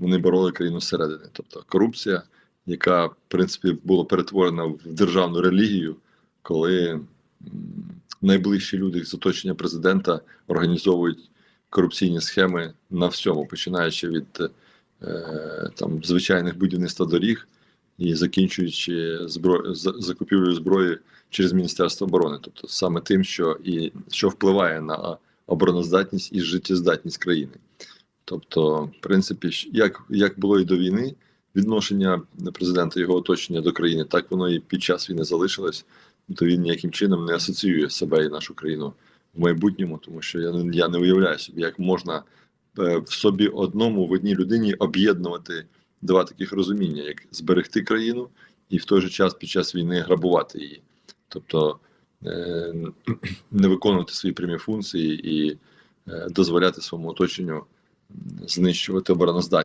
вони бороли країну зсередини. Тобто корупція, яка в принципі була перетворена в державну релігію, коли найближчі люди з оточення президента організовують корупційні схеми на всьому, починаючи від е, там звичайних будівництва доріг і закінчуючи збро... за- закупівлею зброї через Міністерство оборони, тобто саме тим, що і що впливає на обороноздатність і життєздатність країни. Тобто, в принципі, як, як було і до війни, відношення президента його оточення до країни, так воно і під час війни залишилось. То він ніяким чином не асоціює себе і нашу країну в майбутньому, тому що я я не уявляю собі, як можна е, в собі одному в одній людині об'єднувати два таких розуміння, як зберегти країну і в той же час під час війни грабувати її, тобто е, не виконувати свої прямі функції і е, дозволяти своєму оточенню знищувати обороноздатність.